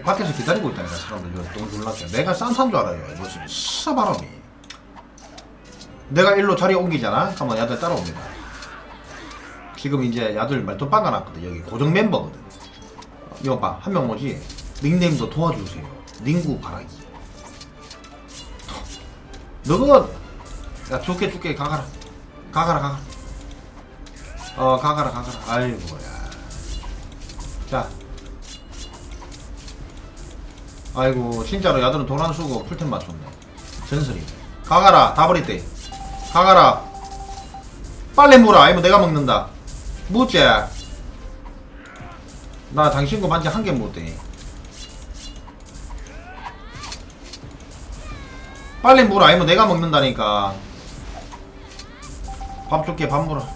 밖에서 기다리고 있다니까 사람들. 여기 똥 졸랐게. 내가 싼산 줄 알아요 무슨 사바람이. 내가 일로 자리 옮기잖아? 그러면 야들 따라옵니다. 지금 이제 야들 말도 박아 놨거든. 여기 고정 멤버거든. 이거 봐한 명 뭐지? 닉네임도 도와주세요. 닝구 바라기. 너가 야 줄게 줄게 가가라. 가가라 가가라. 어 가가라 가가라. 아이고 야. 자 아이고 진짜로 야들은 돈안 쓰고 풀템 맞췄네. 전설이네 가가라 다 버렸대. 가가라. 빨리 물어. 아니면 내가 먹는다. 묻지? 나 당신 거 반지 한 개 못대. 빨리 물어. 아니면 내가 먹는다니까. 밥 줄게 밥 물어.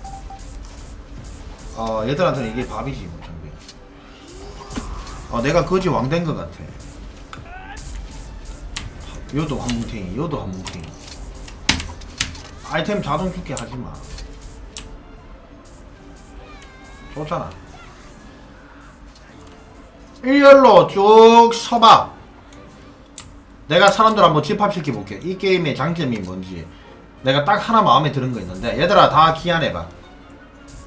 어 얘들한테는 이게 밥이지 뭐 장비야 어 내가 거지 왕 된 것 같아 요도 한 뭉탱이 요도 한 뭉탱이. 아이템 자동 줄게 하지마. 좋잖아. 일렬로 쭉 서봐. 내가 사람들 한번 집합시켜 볼게. 이 게임의 장점이 뭔지. 내가 딱 하나 마음에 드는 거 있는데 얘들아 다 기한해봐.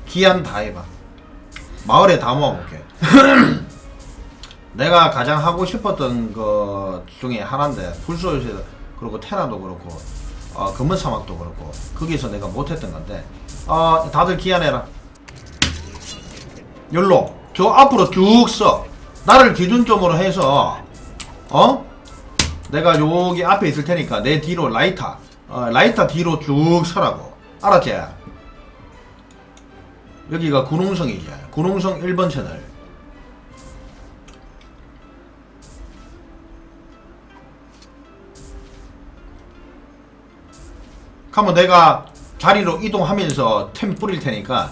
기한 다 해봐. 마을에 다 모아볼게 내가 가장 하고 싶었던 것 중에 하나인데 불소요새 그리고 테라도 그렇고 어, 검은 사막도 그렇고 거기서 내가 못했던 건데 어, 다들 기한해라. 열로 저 앞으로 쭉 써 나를 기준점으로 해서 어? 내가 여기 앞에 있을 테니까 내 뒤로 라이터 어, 라이터 뒤로 쭉 서라고. 알았지? 여기가 구농성이지. 구농성 1번 채널 그러면 내가 자리로 이동하면서 템 뿌릴 테니까.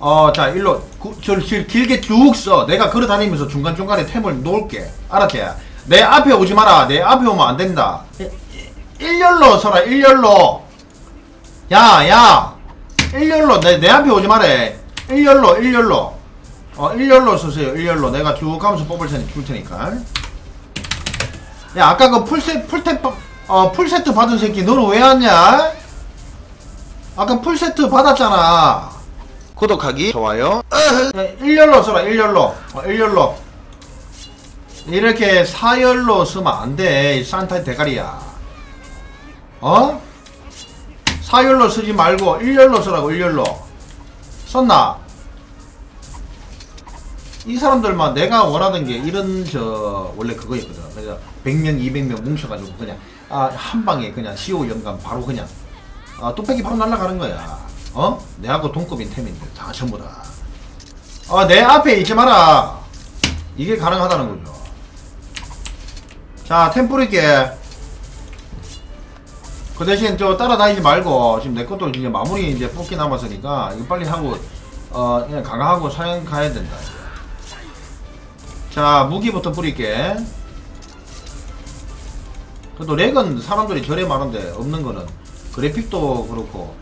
어 자 일로 구, 저, 길- 길게 쭉 써 내가 걸어 다니면서 중간중간에 템을 놓을게. 알았지? 내 앞에 오지 마라. 내 앞에 오면 안 된다. 이- 이- 일렬로 서라 일렬로. 야야. 일렬로. 내, 내 앞에 오지 마래 일렬로 일렬로. 어 일렬로 서세요. 일렬로. 내가 쭉 가면서 뽑을 테니 줄 테니까. 야 아까 그 풀세 풀템 빠- 어 풀세트 받은 새끼 너는 왜 왔냐? 아까 풀세트 받았잖아. 구독하기 좋아요. 네, 일렬로 써라 일렬로. 어, 일렬로. 이렇게 사열로 쓰면 안돼 산타 대가리야. 어? 사열로 쓰지 말고 일렬로 쓰라고 일렬로. 썼나? 이 사람들만 내가 원하던 게 이런 저 원래 그거였거든. 그래서 100명 200명 뭉쳐가지고 그냥 아, 한 방에 그냥 CO 연감 바로 그냥 아, 뚝배기 바로 날아가는 거야. 어? 내하고 동급인 템인데. 다 전부 다 아 내 앞에 있지 마라. 이게 가능하다는 거죠. 자 템 뿌릴게. 그 대신 저 따라다니지 말고 지금 내 것도 이제 마무리 이제 뽑기 남았으니까 이거 빨리 하고 어 그냥 강화하고 사용 가야 된다. 자 무기부터 뿌릴게. 그래도 렉은 사람들이 저래 많은데 없는 거는 그래픽도 그렇고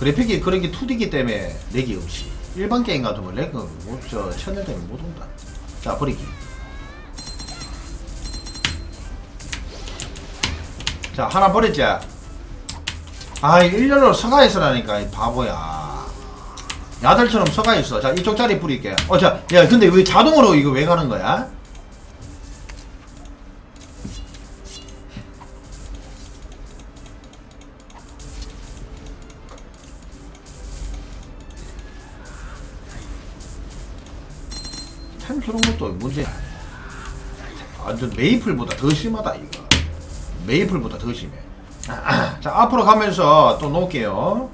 그래픽이 그런 게 2D기 때문에 렉이 없지. 일반 게임 같으면 렉은 못, 저 채널 때문에 못 온다. 자 버리기. 자 하나 버렸지? 아이 일렬로 서가 있으라니까 이 바보야 야들처럼 서가 있어. 자 이쪽 자리 뿌릴게 어 자 야 근데 왜 자동으로 이거 왜 가는 거야? 템 주는 것도 문제야. 완전 메이플보다 더 심하다 이거. 메이플보다 더 심해. 자 앞으로 가면서 또 놓을게요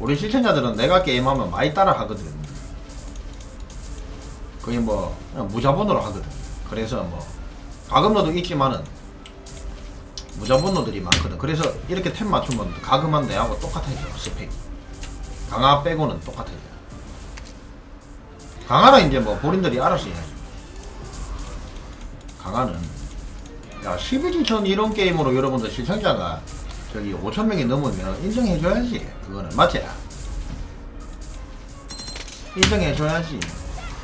우리 시청자들은 내가 게임하면 많이 따라 하거든. 거의 뭐 그냥 무자본으로 하거든. 그래서 뭐 가금러도 있지만은 무자본러들이 많거든. 그래서 이렇게 템 맞추면 가금한 내하고 똑같아져 스펙이. 강화 빼고는 똑같아져 강화는 이제 뭐 본인들이 알아서 해야죠. 강화는. 야 12지 전 이런 게임으로 여러분들 시청자가 저기 5천명이 넘으면 인정해줘야지 그거는 맞지? 인정해줘야지.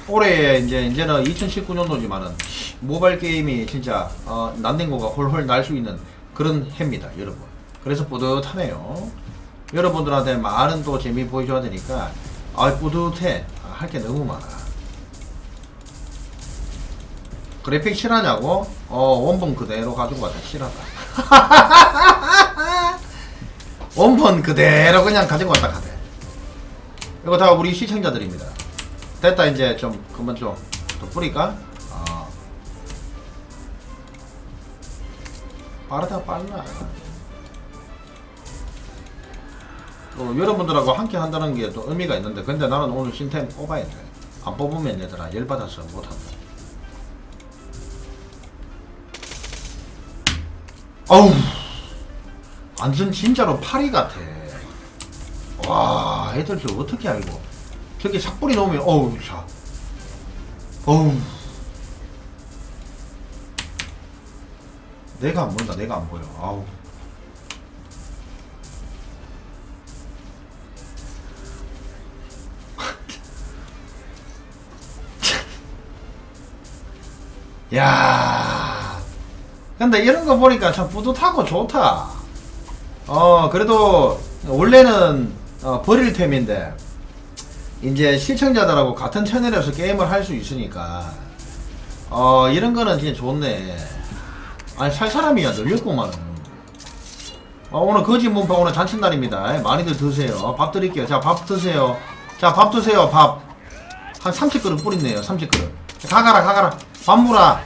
올해 이제 이제는 2019년도지만은 모바일 게임이 진짜 어, 난닝고가 홀홀 날 수 있는 그런 해입니다, 여러분. 그래서 뿌듯하네요. 여러분들한테 많은 또 재미 보여줘야 되니까 아 뿌듯해. 할게 너무 많아. 그래픽 실하냐고? 어 원본 그대로 가지고 왔다 실하다. 원본 그대로 그냥 가지고 왔다 가대. 이거 다 우리 시청자들입니다. 됐다 이제 좀 그만 좀 더 뿌릴까? 어. 빠르다 빨라. 또 여러분들하고 함께 한다는 게 또 의미가 있는데 근데 나는 오늘 신템 뽑아야 돼. 안 뽑으면 얘들아 열받아서 못한다. 어우 완전 진짜로 파리 같아. 와 애들 저 어떻게 알고. 저기 삭불이 넣으면 어우 자 어우. 내가 안 보인다 내가 안 보여. 아우. 야. 근데 이런 거 보니까 참 뿌듯하고 좋다 어 그래도 원래는 어, 버릴 템인데 이제 시청자들하고 같은 채널에서 게임을 할 수 있으니까 어 이런 거는 진짜 좋네. 아니 살 사람이야 늘렸구만 어, 오늘 거지 문파 오늘 잔칫날입니다. 예, 많이들 드세요. 밥 드릴게요. 자 밥 드세요. 자 밥 드세요 밥 한 30그릇 뿌린네요 30그릇. 가가라 가가라. 밥 물아